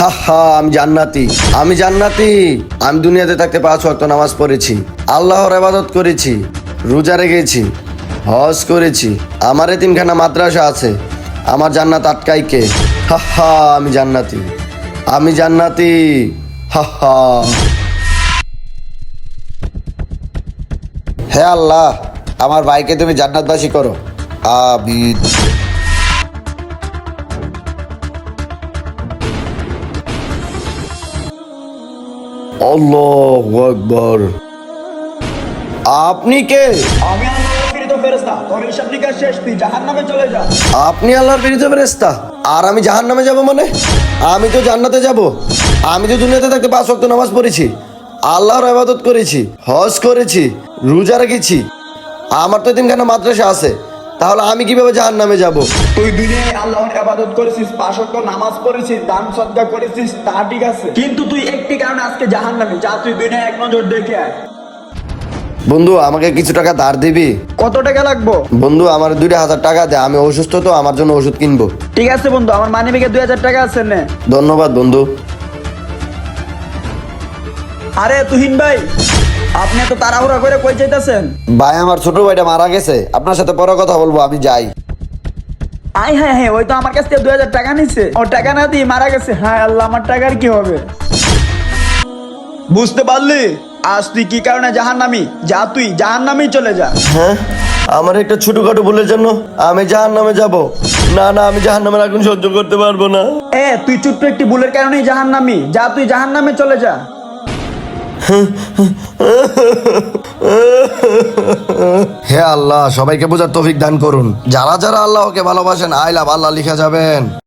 হা হা, আমি জান্নাতি। আমি জান্নাতি। আমি দুনিয়াতে থাকতে পাঁচ ওয়াক্ত নামাজ পড়েছি। আল্লাহর ইবাদত করেছি। রোজা রেখেছি। হজ করেছি। আমার এতিমখানা মাদ্রাসা আছে। আমার জান্নাত আটকাই কে? হা হা, আমি জান্নাতি। আমি জান্নাতি। হা হা। হে আল্লাহ, আমার ভাইকে তুমি জান্নাতবাসী করো। আমিন। আল্লাহু আকবার। আপনি কে? আমি আল্লাহর প্রেরিত ফেরেশতা। তোর হিসাব নিকাশ শেষ তুই জাহান্নামে চলে যা। আপনি আল্লাহর বিরুদ্ধ ফেরেস্তা আর আমি জাহান নামে যাব মানে? আমি তো জান্নাতে যাব। আমি তো দুনিয়াতে থাকতে পাঁচ ওয়াক্ত নামাজ পড়েছি। আল্লাহর ইবাদত করেছি হজ করেছি রোজা রেখেছি। আমার তো এদিন কেন মাদ্রাসা আছে। তাহলে আমি কীভাবে জাহান নামে যাব? তুই দুনিয়ায় আল্লাহর ইবাদত করেছিস পাঁচ নামাজ পড়েছিস দান সদ্গা করেছিস তা ঠিক আছে। কিন্তু তুই একটি কারণে আজকে জাহান্নামে যা তুই দুনিয়ায় এক নজর দেখে আয়। বন্ধু আমাকে কিছু টাকা ধার দিবি? কত টাকা লাগবো? বন্ধু আমার দুইটা হাজার টাকা দে আমি অসুস্থ তো আমার জন্য ওষুধ কিনবো। ঠিক আছে বন্ধু আমার মানি ব্যাগে দুই হাজার টাকা আছে নে। ধন্যবাদ বন্ধু। আরে তুহিন ভাই আপনি এত তাড়াহুড়া করে কই চাইতেছেন ভাই আমার ছোট ভাইটা মারা গেছে। আপনার সাথে পরে কথা বলব আমি যাই। আই হ্যাঁ হ্যাঁ ওই তো আমার কাছ থেকে দুই হাজার টাকা নিচ্ছে ও টাকা না দিয়ে মারা গেছে। হ্যাঁ আল্লাহ আমার টাকার কি হবে? বুঝতে পারলি? আজ তুই কি কারণে জাহান্নামি? যা তুই জাহান্নামি চলে যা। হ্যাঁ? আমার একটা ছোটখাটো ভুলের জন্য আমি জাহান নামে যাব। না না আমি জাহান নামের আগুন সহ্য করতে পারব না। এ তুই ছোট্ট একটি ভুলের কারণেই জাহান্নামি। যা তুই জাহান নামে চলে যা। হে আল্লাহ, সবাইকে বোঝার তফিক দান করুন। যারা যারা আল্লাহকে ভালোবাসেন আই লাভ আল্লাহ লিখে যাবেন।